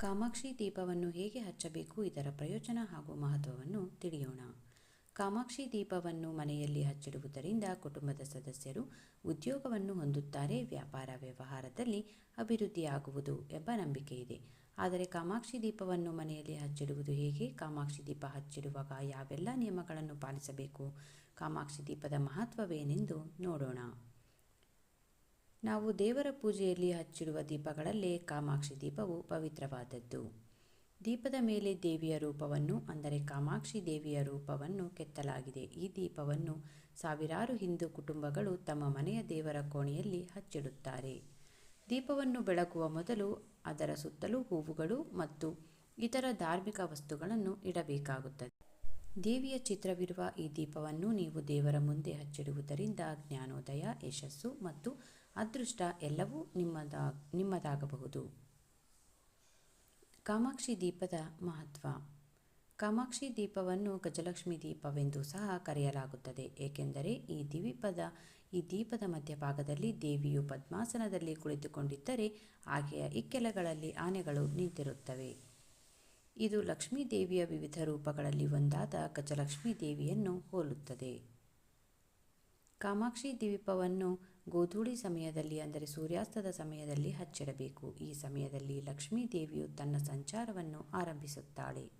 ಕಾಮಾಕ್ಷಿ ದೀಪವನ್ನು ಹೇಗೆ ಹಚ್ಚಬೇಕು ಇದರ ಪ್ರಯೋಜನ ಹಾಗೂ ಮಹತ್ವವನ್ನು ತಿಳಿಯೋಣ. ಕಾಮಾಕ್ಷಿ ದೀಪವನ್ನು ಮನೆಯಲ್ಲಿ ಹಚ್ಚಿಡುವುದರಿಂದ ಕುಟುಂಬದ ಸದಸ್ಯರು ಉದ್ಯೋಗವನ್ನು ಹೊಂದುತ್ತಾರೆ, ವ್ಯಾಪಾರ ವ್ಯವಹಾರದಲ್ಲಿ ಅಭಿವೃದ್ಧಿಯಾಗುವುದು ಎಂಬ ನಂಬಿಕೆ ಇದೆ ಆದರೆ ಕಾಮಾಕ್ಷಿ ದೀಪವನ್ನು ಮನೆಯಲ್ಲಿ ಹಚ್ಚಿಡುವುದು ಹೇಗೆ? ಕಾಮಾಕ್ಷಿ ದೀಪ ಹಚ್ಚಿಡುವಾಗ ಯಾವೆಲ್ಲ ನಿಯಮಗಳನ್ನು ಪಾಲಿಸಬೇಕು? ಕಾಮಾಕ್ಷಿ ದೀಪದ ಮಹತ್ವವೇನೆಂದು ನೋಡೋಣ. ನಾವು ದೇವರ ಪೂಜೆಯಲ್ಲಿ ಹಚ್ಚಿರುವ ದೀಪಗಳಲ್ಲೇ ಕಾಮಾಕ್ಷಿ ದೀಪವು ಪವಿತ್ರವಾದದ್ದು. ದೀಪದ ಮೇಲೆ ದೇವಿಯ ರೂಪವನ್ನು, ಅಂದರೆ ಕಾಮಾಕ್ಷಿ ದೇವಿಯ ರೂಪವನ್ನು ಕೆತ್ತಲಾಗಿದೆ. ಈ ದೀಪವನ್ನು ಸಾವಿರಾರು ಹಿಂದೂ ಕುಟುಂಬಗಳು ತಮ್ಮ ಮನೆಯ ದೇವರ ಕೋಣೆಯಲ್ಲಿ ಹಚ್ಚಿಡುತ್ತಾರೆ. ದೀಪವನ್ನು ಬೆಳಗುವ ಮೊದಲು ಅದರ ಸುತ್ತಲೂ ಹೂವುಗಳು ಮತ್ತು ಇತರ ಧಾರ್ಮಿಕ ವಸ್ತುಗಳನ್ನು ಇಡಬೇಕಾಗುತ್ತದೆ. ದೇವಿಯ ಚಿತ್ರವಿರುವ ಈ ದೀಪವನ್ನು ನೀವು ದೇವರ ಮುಂದೆ ಹಚ್ಚಿಡುವುದರಿಂದ ಜ್ಞಾನೋದಯ, ಯಶಸ್ಸು ಮತ್ತು ಅದೃಷ್ಟ ಎಲ್ಲವೂ ನಿಮ್ಮದ, ನಿಮ್ಮದಾಗಬಹುದು. ಕಾಮಾಕ್ಷಿ ದೀಪದ ಮಹತ್ವ. ಕಾಮಾಕ್ಷಿ ದೀಪವನ್ನು ಗಜಲಕ್ಷ್ಮಿ ದೀಪವೆಂದು ಸಹ ಕರೆಯಲಾಗುತ್ತದೆ. ಏಕೆಂದರೆ ಈ ದ್ವೀಪದ, ಈ ದೀಪದ ಮಧ್ಯಭಾಗದಲ್ಲಿ ದೇವಿಯು ಪದ್ಮಾಸನದಲ್ಲಿ ಕುಳಿತುಕೊಂಡಿದ್ದರೆ, ಆಕೆಯ ಇಕ್ಕೆಲಗಳಲ್ಲಿ ಆನೆಗಳು ನಿಂತಿರುತ್ತವೆ. ಇದು ಲಕ್ಷ್ಮೀ ದೇವಿಯ ವಿವಿಧ ರೂಪಗಳಲ್ಲಿ ಒಂದಾದ ಗಜಲಕ್ಷ್ಮೀ ದೇವಿಯನ್ನು ಹೋಲುತ್ತದೆ. ಕಾಮಾಕ್ಷಿ ದೀಪವನ್ನು ಗೋಧೂಳಿ ಸಮಯದಲ್ಲಿ ಅಂದರೆ ಸೂರ್ಯಾಸ್ತದ ಸಮಯದಲ್ಲಿ ಹಚ್ಚಿಡಬೇಕು. ಈ ಸಮಯದಲ್ಲಿ ಲಕ್ಷ್ಮೀ ದೇವಿಯು ತನ್ನ ಸಂಚಾರವನ್ನು ಆರಂಭಿಸುತ್ತಾಳೆ.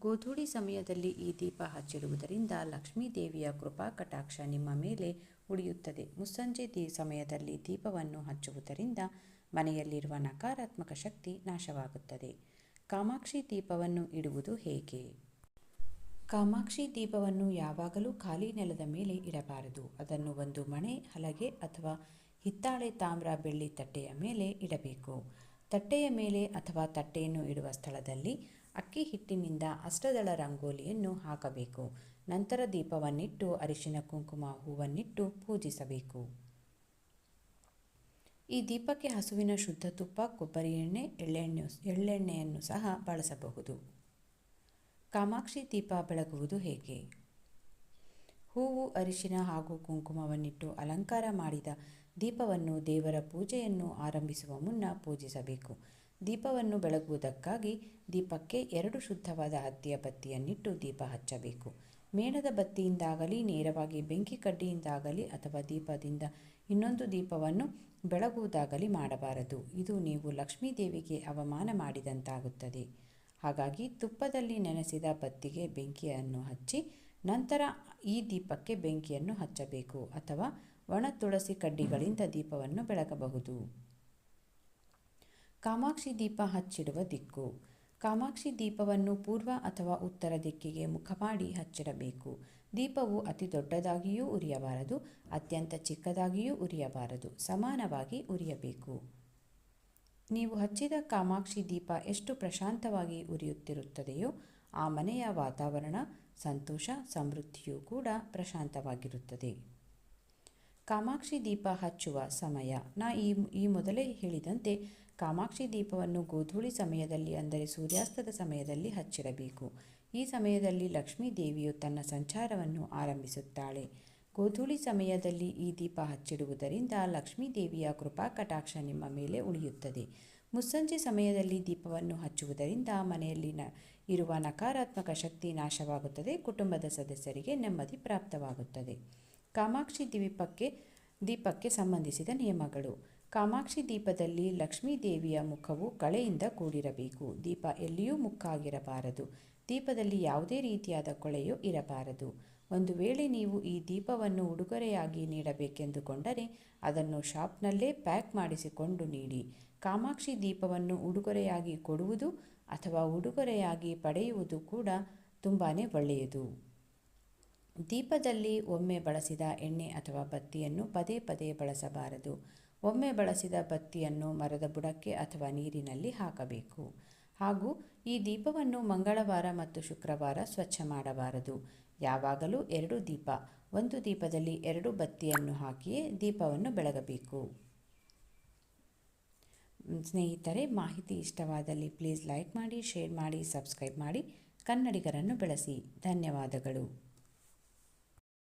ಗೋಧೂಳಿ ಸಮಯದಲ್ಲಿ ಈ ದೀಪ ಹಚ್ಚಿರುವುದರಿಂದ ಲಕ್ಷ್ಮೀ ದೇವಿಯ ಕೃಪಾ ಕಟಾಕ್ಷ ನಿಮ್ಮ ಮೇಲೆ ಉಳಿಯುತ್ತದೆ. ಮುಸ್ಸಂಜೆ ದೀ ಸಮಯದಲ್ಲಿ ದೀಪವನ್ನು ಹಚ್ಚುವುದರಿಂದ ಮನೆಯಲ್ಲಿರುವ ನಕಾರಾತ್ಮಕ ಶಕ್ತಿ ನಾಶವಾಗುತ್ತದೆ. ಕಾಮಾಕ್ಷಿ ದೀಪವನ್ನು ಇಡುವುದು ಹೇಗೆ? ಕಾಮಾಕ್ಷಿ ದೀಪವನ್ನು ಯಾವಾಗಲೂ ಖಾಲಿ ನೆಲದ ಮೇಲೆ ಇಡಬಾರದು. ಅದನ್ನು ಒಂದು ಮಣೆ, ಹಲಗೆ ಅಥವಾ ಹಿತ್ತಾಳೆ ತಾಮ್ರ ಬೆಳ್ಳಿ ತಟ್ಟೆಯ ಮೇಲೆ ಇಡಬೇಕು. ತಟ್ಟೆಯ ಮೇಲೆ ಅಥವಾ ತಟ್ಟೆಯನ್ನು ಇಡುವ ಸ್ಥಳದಲ್ಲಿ ಅಕ್ಕಿ ಹಿಟ್ಟಿನಿಂದ ಅಷ್ಟದಳ ರಂಗೋಲಿಯನ್ನು ಹಾಕಬೇಕು. ನಂತರ ದೀಪವನ್ನಿಟ್ಟು ಅರಿಶಿನ ಕುಂಕುಮ ಹೂವನ್ನಿಟ್ಟು ಪೂಜಿಸಬೇಕು. ಈ ದೀಪಕ್ಕೆ ಹಸುವಿನ ಶುದ್ಧ ತುಪ್ಪ, ಕೊಬ್ಬರಿ ಎಣ್ಣೆ, ಎಳ್ಳೆಣ್ಣೆ ಎಳ್ಳೆಣ್ಣೆಯನ್ನು ಸಹ ಬಳಸಬಹುದು. ಕಾಮಾಕ್ಷಿ ದೀಪ ಬೆಳಗುವುದು ಹೇಗೆ? ಹೂವು, ಅರಿಶಿನ ಹಾಗೂ ಕುಂಕುಮವನ್ನಿಟ್ಟು ಅಲಂಕಾರ ಮಾಡಿದ ದೀಪವನ್ನು ದೇವರ ಪೂಜೆಯನ್ನು ಆರಂಭಿಸುವ ಮುನ್ನ ಪೂಜಿಸಬೇಕು. ದೀಪವನ್ನು ಬೆಳಗುವುದಕ್ಕಾಗಿ ದೀಪಕ್ಕೆ ಎರಡು ಶುದ್ಧವಾದ ಹತ್ತಿಯ ಬತ್ತಿಯನ್ನಿಟ್ಟು ದೀಪ ಹಚ್ಚಬೇಕು. ಮೇಣದ ಬತ್ತಿಯಿಂದಾಗಲಿ, ನೇರವಾಗಿ ಬೆಂಕಿ ಕಡ್ಡಿಯಿಂದಾಗಲಿ ಅಥವಾ ದೀಪದಿಂದ ಇನ್ನೊಂದು ದೀಪವನ್ನು ಬೆಳಗುವುದಾಗಲಿ ಮಾಡಬಾರದು. ಇದು ನೀವು ಲಕ್ಷ್ಮೀದೇವಿಗೆ ಅವಮಾನ ಮಾಡಿದಂತಾಗುತ್ತದೆ. ಹಾಗಾಗಿ ತುಪ್ಪದಲ್ಲಿ ನೆನೆಸಿದ ಬತ್ತಿಗೆ ಬೆಂಕಿಯನ್ನು ಹಚ್ಚಿ, ನಂತರ ಈ ದೀಪಕ್ಕೆ ಬೆಂಕಿಯನ್ನು ಹಚ್ಚಬೇಕು ಅಥವಾ ಒಣ ತುಳಸಿ ಕಡ್ಡಿಗಳಿಂದ ದೀಪವನ್ನು ಬೆಳಗಬಹುದು. ಕಾಮಾಕ್ಷಿ ದೀಪ ಹಚ್ಚಿಡುವ ದಿಕ್ಕು. ಕಾಮಾಕ್ಷಿ ದೀಪವನ್ನು ಪೂರ್ವ ಅಥವಾ ಉತ್ತರ ದಿಕ್ಕಿಗೆ ಮುಖ ಮಾಡಿ ಹಚ್ಚಿರಬೇಕು ದೀಪವು ಅತಿ ದೊಡ್ಡದಾಗಿಯೂ ಉರಿಯಬಾರದು, ಅತ್ಯಂತ ಚಿಕ್ಕದಾಗಿಯೂ ಉರಿಯಬಾರದು, ಸಮಾನವಾಗಿ ಉರಿಯಬೇಕು. ನೀವು ಹಚ್ಚಿದ ಕಾಮಾಕ್ಷಿ ದೀಪ ಎಷ್ಟು ಪ್ರಶಾಂತವಾಗಿ ಉರಿಯುತ್ತಿರುತ್ತದೆಯೋ, ಆ ಮನೆಯ ವಾತಾವರಣ, ಸಂತೋಷ, ಸಮೃದ್ಧಿಯೂ ಕೂಡ ಪ್ರಶಾಂತವಾಗಿರುತ್ತದೆ. ಕಾಮಾಕ್ಷಿ ದೀಪ ಹಚ್ಚುವ ಸಮಯ. ನಾ ಈ ಈ ಮೊದಲೇ ಹೇಳಿದಂತೆ ಕಾಮಾಕ್ಷಿ ದೀಪವನ್ನು ಗೋಧೂಳಿ ಸಮಯದಲ್ಲಿ, ಅಂದರೆ ಸೂರ್ಯಾಸ್ತದ ಸಮಯದಲ್ಲಿ ಹಚ್ಚಿರಬೇಕು. ಈ ಸಮಯದಲ್ಲಿ ಲಕ್ಷ್ಮೀ ದೇವಿಯು ತನ್ನ ಸಂಚಾರವನ್ನು ಆರಂಭಿಸುತ್ತಾಳೆ. ಗೋಧೂಳಿ ಸಮಯದಲ್ಲಿ ಈ ದೀಪ ಹಚ್ಚಿಡುವುದರಿಂದ ಲಕ್ಷ್ಮೀ ದೇವಿಯ ಕೃಪಾ ಕಟಾಕ್ಷ ನಿಮ್ಮ ಮೇಲೆ ಉಳಿಯುತ್ತದೆ. ಮುಸ್ಸಂಜೆ ಸಮಯದಲ್ಲಿ ದೀಪವನ್ನು ಹಚ್ಚುವುದರಿಂದ ಮನೆಯಲ್ಲಿ ನ, ಇರುವ ನಕಾರಾತ್ಮಕ ಶಕ್ತಿ ನಾಶವಾಗುತ್ತದೆ, ಕುಟುಂಬದ ಸದಸ್ಯರಿಗೆ ನೆಮ್ಮದಿ ಪ್ರಾಪ್ತವಾಗುತ್ತದೆ. ಕಾಮಾಕ್ಷಿ ದೀಪಕ್ಕೆ ದೀಪಕ್ಕೆ ಸಂಬಂಧಿಸಿದ ನಿಯಮಗಳು. ಕಾಮಾಕ್ಷಿ ದೀಪದಲ್ಲಿ ಲಕ್ಷ್ಮೀ ದೇವಿಯ ಮುಖವು ಕಳೆಯಿಂದ ಕೂಡಿರಬೇಕು. ದೀಪ ಎಲ್ಲಿಯೂ ಮುಕ್ಕಾಗಿರಬಾರದು. ದೀಪದಲ್ಲಿ ಯಾವುದೇ ರೀತಿಯಾದ ಕೊಳೆಯೂ ಇರಬಾರದು. ಒಂದು ವೇಳೆ ನೀವು ಈ ದೀಪವನ್ನು ಉಡುಗೊರೆಯಾಗಿ ನೀಡಬೇಕೆಂದುಕೊಂಡರೆ ಅದನ್ನು ಶಾಪ್ನಲ್ಲೇ ಪ್ಯಾಕ್ ಮಾಡಿಸಿಕೊಂಡು ನೀಡಿ. ಕಾಮಾಕ್ಷಿ ದೀಪವನ್ನು ಉಡುಗೊರೆಯಾಗಿ ಕೊಡುವುದು ಅಥವಾ ಉಡುಗೊರೆಯಾಗಿ ಪಡೆಯುವುದು ಕೂಡ ತುಂಬಾ ಒಳ್ಳೆಯದು. ದೀಪದಲ್ಲಿ ಒಮ್ಮೆ ಬಳಸಿದ ಎಣ್ಣೆ ಅಥವಾ ಬತ್ತಿಯನ್ನು ಪದೇ ಪದೇ ಬಳಸಬಾರದು. ಒಮ್ಮೆ ಬಳಸಿದ ಬತ್ತಿಯನ್ನು ಮರದ ಬುಡಕ್ಕೆ ಅಥವಾ ನೀರಿನಲ್ಲಿ ಹಾಕಬೇಕು. ಹಾಗೂ ಈ ದೀಪವನ್ನು ಮಂಗಳವಾರ ಮತ್ತು ಶುಕ್ರವಾರ ಸ್ವಚ್ಛ ಮಾಡಬಾರದು. ಯಾವಾಗಲೂ ಎರಡು ದೀಪ, ಒಂದು ದೀಪದಲ್ಲಿ ಎರಡು ಬತ್ತಿಯನ್ನು ಹಾಕಿಯೇ ದೀಪವನ್ನು ಬೆಳಗಬೇಕು. ಸ್ನೇಹಿತರೆ, ಮಾಹಿತಿ ಇಷ್ಟವಾದಲ್ಲಿ ಪ್ಲೀಸ್ ಲೈಕ್ ಮಾಡಿ, ಶೇರ್ ಮಾಡಿ, ಸಬ್ಸ್ಕ್ರೈಬ್ ಮಾಡಿ, ಕನ್ನಡಿಗರನ್ನು ಬೆಳೆಸಿ. ಧನ್ಯವಾದಗಳು.